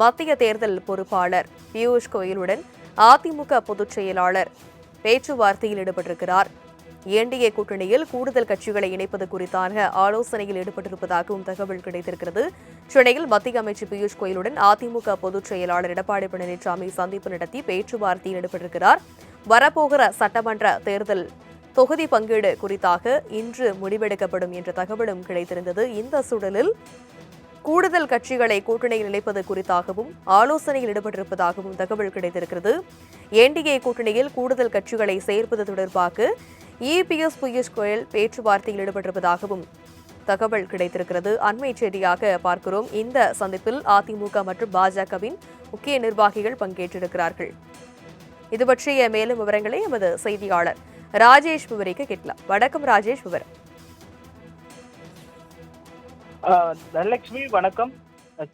மத்திய தேர்தல் பொறுப்பாளர் பியூஷ் கோயலுடன் அதிமுக பொதுச் செயலாளர் பேச்சுவார்த்தையில் ஈடுபட்டிருக்கிறார். என்டிஏ கூட்டணியில் கூடுதல் கட்சிகளை இணைப்பது குறித்தான ஆலோசனையில் ஈடுபட்டிருப்பதாகவும் தகவல் கிடைத்திருக்கிறது. சென்னையில் மத்திய அமைச்சர் பியூஷ் கோயலுடன் அதிமுக பொதுச் செயலாளர் எடப்பாடி பழனிசாமி சந்திப்பு நடத்தி பேச்சுவார்த்தையில் ஈடுபட்டிருக்கிறார். வரப்போகிற சட்டமன்ற தேர்தல் தொகுதி பங்கீடு குறித்தாக இன்று முடிவெடுக்கப்படும் என்ற தகவலும் கிடைத்திருந்தது. இந்த சூழலில் கூடுதல் கட்சிகளை கூட்டணியில் இணைப்பது குறித்தாகவும் ஆலோசனையில் ஈடுபட்டிருப்பதாகவும் தகவல் கிடைத்திருக்கிறது. என்டிஏ கூட்டணியில் கூடுதல் கட்சிகளை சேர்ப்பது தொடர்பாக இபிஎஸ் பியூஷ் கோயல் பேச்சுவார்த்தையில் ஈடுபட்டிருப்பதாகவும் தகவல் கிடைத்திருக்கிறது. அண்மை செய்தியாக பார்க்கிறோம். இந்த சந்திப்பில் அதிமுக மற்றும் பாஜகவின் முக்கிய நிர்வாகிகள் பங்கேற்றிருக்கிறார்கள். இது பற்றிய மேலும் விவரங்களை எமது செய்தியாளர் ராஜேஷ் விவரிக்க கேட்கலாம். வணக்கம் ராஜேஷ் விவரம். தனலட்சுமி வணக்கம்.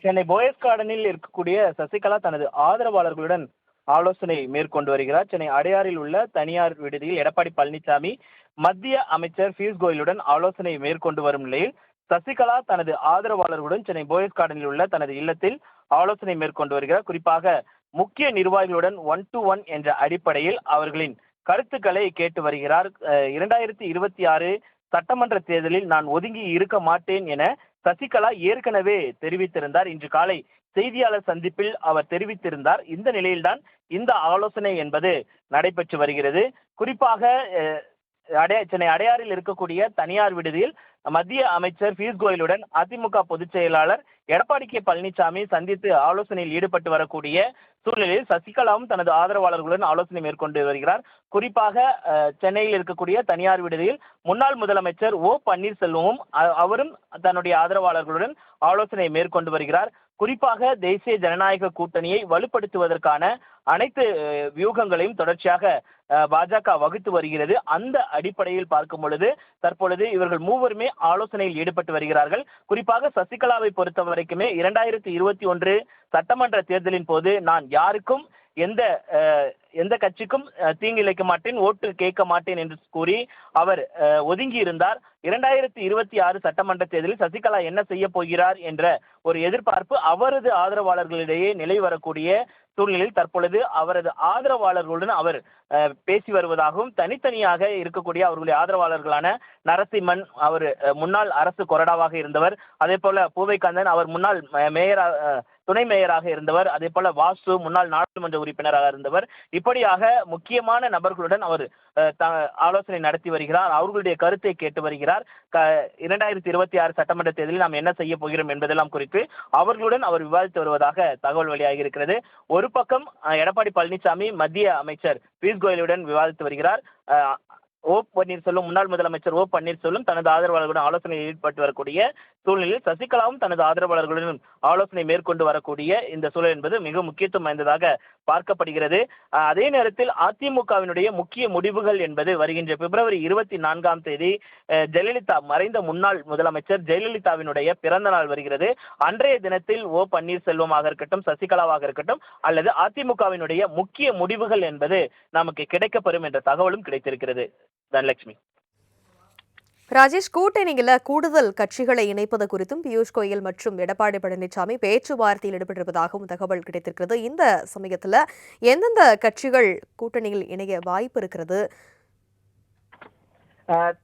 சென்னை போயஸ் கார்டனில் இருக்கக்கூடிய சசிகலா தனது ஆதரவாளர்களுடன் ஆலோசனை மேற்கொண்டு வருகிறார். சென்னை அடையாறில் உள்ள தனியார் விடுதியில் எடப்பாடி பழனிசாமி மத்திய அமைச்சர் பியூஷ் கோயலுடன் ஆலோசனை மேற்கொண்டு வரும் நிலையில் சசிகலா தனது ஆதரவாளர்களுடன் சென்னை போயஸ் கார்டனில் உள்ள தனது இல்லத்தில் ஆலோசனை மேற்கொண்டு வருகிறார். குறிப்பாக முக்கிய நிர்வாகிகளுடன் ஒன் டு ஒன் என்ற அடிப்படையில் அவர்களின் கருத்துக்களை கேட்டு வருகிறார். இரண்டாயிரத்தி இருபத்தி ஆறு சட்டமன்ற தேர்தலில் நான் ஒதுங்கி இருக்க மாட்டேன் என சசிகலா ஏற்கனவே தெரிவித்திருந்தார். இன்று காலை செய்தியாளர் சந்திப்பில் அவர் தெரிவித்திருந்தார். இந்த நிலையில்தான் இந்த ஆலோசனை என்பது நடைபெற்று வருகிறது. குறிப்பாக அடைய சென்னை அடையாறில் இருக்கக்கூடிய தனியார் விடுதியில் மத்திய அமைச்சர் பியூஷ் கோயலுடன் அதிமுக பொதுச் செயலாளர் எடப்பாடி கே பழனிசாமி சந்தித்து ஆலோசனையில் ஈடுபட்டு வரக்கூடிய சூழ்நிலையில் சசிகலாவும் தனது ஆதரவாளர்களுடன் ஆலோசனை மேற்கொண்டு வருகிறார். குறிப்பாக சென்னையில் இருக்கக்கூடிய தனியார் விடுதியில் முன்னாள் முதலமைச்சர் ஓ பன்னீர்செல்வமும் அவரும் தன்னுடைய ஆதரவாளர்களுடன் ஆலோசனை மேற்கொண்டு வருகிறார். குறிப்பாக தேசிய ஜனநாயக கூட்டணியை வலுப்படுத்துவதற்கான அனைத்து வியூகங்களையும் தொடர்ச்சியாக பாஜக வகுத்து வருகிறது. அந்த அடிப்படையில் பார்க்கும் பொழுது தற்பொழுது இவர்கள் மூவருமே ஆலோசனையில் ஈடுபட்டு வருகிறார்கள். குறிப்பாக சசிகலாவை பொறுத்த வரைக்குமே இரண்டாயிரத்தி இருபத்தி ஒன்று சட்டமன்ற தேர்தலின் போது நான் யாருக்கும் எந்த எந்த கட்சிக்கும் தீங்கிழைக்க மாட்டேன் ஓட்டு கேட்க மாட்டேன் என்று கூறி அவர் ஒதுங்கி இருந்தார். இரண்டாயிரத்தி இருபத்தி ஆறு சட்டமன்ற தேர்தலில் சசிகலா என்ன செய்ய போகிறார் என்ற ஒரு எதிர்பார்ப்பு அவரது ஆதரவாளர்களிடையே நிலை வரக்கூடிய சூழ்நிலையில் தற்பொழுது அவரது ஆதரவாளர்களுடன் அவர் பேசி வருவதாகவும் தனித்தனியாக இருக்கக்கூடிய அவர்களுடைய ஆதரவாளர்களான நரசிம்மன் அவர் முன்னாள் அரசு கொறடாவாக இருந்தவர் அதே போல பூவைக்கந்தன் அவர் முன்னாள் மேயர் துணை மேயராக இருந்தவர் அதே போல வாசு முன்னாள் நாடாளுமன்ற உறுப்பினராக இருந்தவர். இப்படியாக முக்கியமான நபர்களுடன் அவர் த- ஆலோசனை நடத்தி வருகிறார். அவர்களுடைய கருத்தை கேட்டு வருகிறார். க- இரண்டாயிரத்தி இருபத்தி ஆறு சட்டமன்ற தேர்தலில் நாம் என்ன செய்ய போகிறோம் என்பதெல்லாம் குறித்து அவர்களுடன் அவர் விவாதித்து வருவதாக தகவல் வெளியாகி இருக்கிறது ஒரு பக்கம் எடப்பாடி பழனிசாமி மத்திய அமைச்சர் பியூஷ் கோயலுடன் விவாதித்து வருகிறார். ஓ பன்னீர்செல்வம் முன்னாள் முதலமைச்சர் ஓ பன்னீர்செல்வம் தனது ஆதரவாளர்களுடன் ஆலோசனையில் ஈடுபட்டு வரக்கூடிய சூழ்நிலையில் சசிகலாவும் தனது ஆதரவாளர்களுடன் ஆலோசனை மேற்கொண்டு வரக்கூடிய இந்த சூழல் என்பது மிக முக்கியத்துவம் வாய்ந்ததாக பார்க்கப்படுகிறது. அதே நேரத்தில் அதிமுகவினுடைய முக்கிய முடிவுகள் என்பது வருகின்ற பிப்ரவரி இருபத்தி நான்காம் தேதி ஜெயலலிதா மறைந்த முன்னாள் முதலமைச்சர் ஜெயலலிதாவினுடைய பிறந்த நாள் வருகிறது. அன்றைய தினத்தில் ஓ பன்னீர்செல்வமாக இருக்கட்டும் சசிகலாவாக இருக்கட்டும் அல்லது அதிமுகவினுடைய முக்கிய முடிவுகள் என்பது நமக்கு கிடைக்கப்பெறும் என்ற தகவலும் கிடைத்திருக்கிறது. தனலட்சுமி. ராஜேஷ் கூட்டணியில் கூடுதல் கட்சிகளை இணைப்பது குறித்தும் பியூஷ் கோயல் மற்றும் எடப்பாடி பழனிசாமி பேச்சுவார்த்தையில் ஈடுபட்டிருப்பதாகவும் தகவல் கிடைத்திருக்கிறது. இந்த சமயத்தில் எந்தெந்த கட்சிகள் கூட்டணியில் இணைய வாய்ப்பு இருக்கிறது?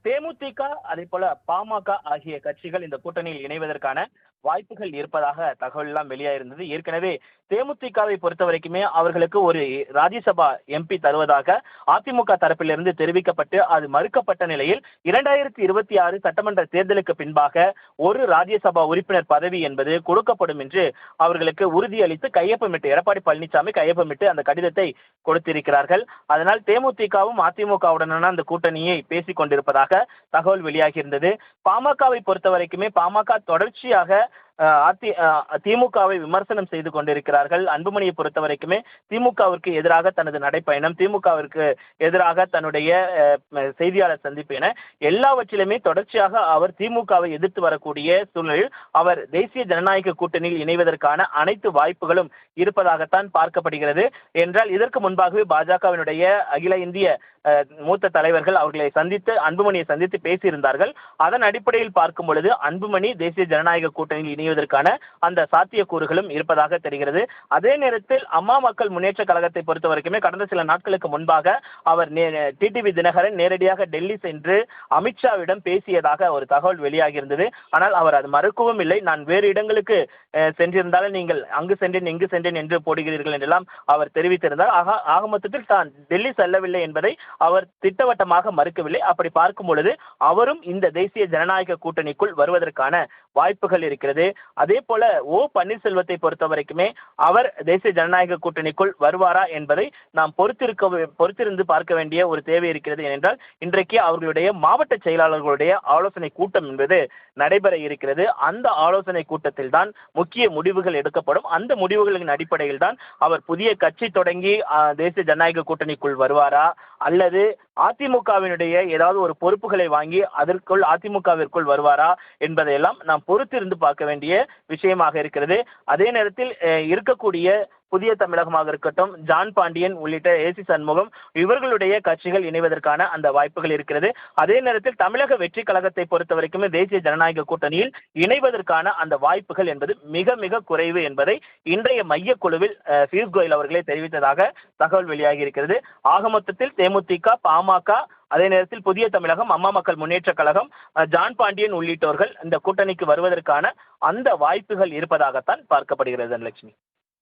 தேமுதிக அதே போல பாமக ஆகிய கட்சிகள் இந்த கூட்டணியில் இணைவதற்கான வாய்ப்புகள் இருப்பதாக தகவல் எல்லாம் வெளியாயிருந்தது. ஏற்கனவே தேமுதிகவை பொறுத்த வரைக்குமே அவர்களுக்கு ஒரு ராஜ்யசபா எம்பி தருவதாக அதிமுக தரப்பிலிருந்து தெரிவிக்கப்பட்டு அது மறுக்கப்பட்ட நிலையில் இரண்டாயிரத்தி இருபத்தி ஆறு சட்டமன்ற தேர்தலுக்கு பின்பாக ஒரு ராஜ்யசபா உறுப்பினர் பதவி என்பது கொடுக்கப்படும் என்று அவர்களுக்கு உறுதியளித்து கையொப்பமிட்டு எடப்பாடி பழனிசாமி கையொப்பமிட்டு அந்த கடிதத்தை கொடுத்திருக்கிறார்கள். அதனால் தேமுதிகவும் அதிமுகவுடனான அந்த கூட்டணியை பேசிக் கொண்டிருப்பதாக தகவல் வெளியாகியிருந்தது. பாமகவை பொறுத்த வரைக்குமே பாமக தொடர்ச்சியாக அதி திமுகவை விமர்சனம் செய்து கொண்டிருக்கிறார்கள். அன்புமணியை பொறுத்த வரைக்குமே திமுகவிற்கு எதிராக தனது நடைப்பயணம் திமுகவிற்கு எதிராக தன்னுடைய செய்தியாளர் சந்திப்பு என எல்லாவற்றிலுமே தொடர்ச்சியாக அவர் திமுகவை எதிர்த்து வரக்கூடிய சூழ்நிலையில் அவர் தேசிய ஜனநாயக கூட்டணியில் இணைவதற்கான அனைத்து வாய்ப்புகளும் இருப்பதாகத்தான் பார்க்கப்படுகிறது. என்றால் இதற்கு முன்பாகவே பாஜகவினுடைய அகில இந்திய மூத்த தலைவர்கள் அவர்களை சந்தித்து அன்புமணியை சந்தித்து பேசியிருந்தார்கள். அதன் அடிப்படையில் பார்க்கும் பொழுது அன்புமணி தேசிய ஜனநாயக கூட்டணியில் இணைவதற்கான அந்த சாத்தியக்கூறுகளும் இருப்பதாக தெரிகிறது. அதே நேரத்தில் அம்மா மக்கள் முன்னேற்ற கழகத்தை பொறுத்த வரைக்குமே கடந்த சில நாட்களுக்கு முன்பாக அவர் டிடிவி தினகரன் நேரடியாக டெல்லி சென்று அமித்ஷாவிடம் பேசியதாக ஒரு தகவல் வெளியாகி இருந்தது ஆனால் அவர் அது மறுக்கவும் இல்லை. நான் வேறு இடங்களுக்கு சென்றிருந்தாலும் நீங்கள் அங்கு சென்றேன் இங்கு சென்றேன் என்று போடுகிறீர்கள் என்றெல்லாம் அவர் தெரிவித்திருந்தார். ஆக ஆக மொத்தத்தில் தான் டெல்லி செல்லவில்லை என்பதை அவர் திட்டவட்டமாக மறுக்கவில்லை. அப்படி பார்க்கும் பொழுது அவரும் இந்த தேசிய ஜனநாயக கூட்டணிக்குள் வருவதற்கான வாய்ப்புகள் இருக்கிறது. அதே போல ஓ பன்னீர்செல்வத்தை பொறுத்த வரைக்குமே அவர் தேசிய ஜனநாயக கூட்டணிக்குள் வருவாரா என்பதை நாம் பொறுத்திருக்க பொறுத்திருந்து பார்க்க வேண்டிய ஒரு தேவை இருக்கிறது ஏனென்றால் இன்றைக்கு அவர்களுடைய மாவட்ட செயலாளர்களுடைய ஆலோசனை கூட்டம் என்பது நடைபெற இருக்கிறது. அந்த ஆலோசனை கூட்டத்தில் தான் முக்கிய முடிவுகள் எடுக்கப்படும். அந்த முடிவுகளின் அடிப்படையில் தான் அவர் புதிய கட்சி தொடங்கி தேசிய ஜனநாயக கூட்டணிக்குள் வருவாரா? அல்லது அதிமுகவினுடைய ஏதாவது ஒரு பொறுப்புகளை வாங்கி அதற்குள் அதிமுகவிற்குள் வருவாரா என்பதையெல்லாம் நாம் பொறுத்திருந்து பார்க்க வேண்டிய விஷயமாக இருக்கிறது. அதே நேரத்தில் இருக்கக்கூடிய புதிய தமிழகமாக இருக்கட்டும் ஜான் பாண்டியன் உள்ளிட்ட ஏசி சண்முகம் இவர்களுடைய கட்சிகள் இணைவதற்கான அந்த வாய்ப்புகள் இருக்கிறது. அதே நேரத்தில் தமிழக வெற்றி கழகத்தை பொறுத்த வரைக்குமே தேசிய ஜனநாயக கூட்டணியில் இணைவதற்கான அந்த வாய்ப்புகள் என்பது மிக மிக குறைவு என்பதை இன்றைய மைய குழுவில் பியூஷ் கோயல் அவர்களே தெரிவித்ததாக தகவல் வெளியாகி இருக்கிறது. ஆக மொத்தத்தில் தேமுதிக பாமக அதே நேரத்தில் புதிய தமிழகம் அம்மா மக்கள் முன்னேற்ற கழகம் ஜான் பாண்டியன் உள்ளிட்டோர்கள் இந்த கூட்டணிக்கு வருவதற்கான அந்த வாய்ப்புகள் இருப்பதாகத்தான் பார்க்கப்படுகிறது தனலட்சுமி.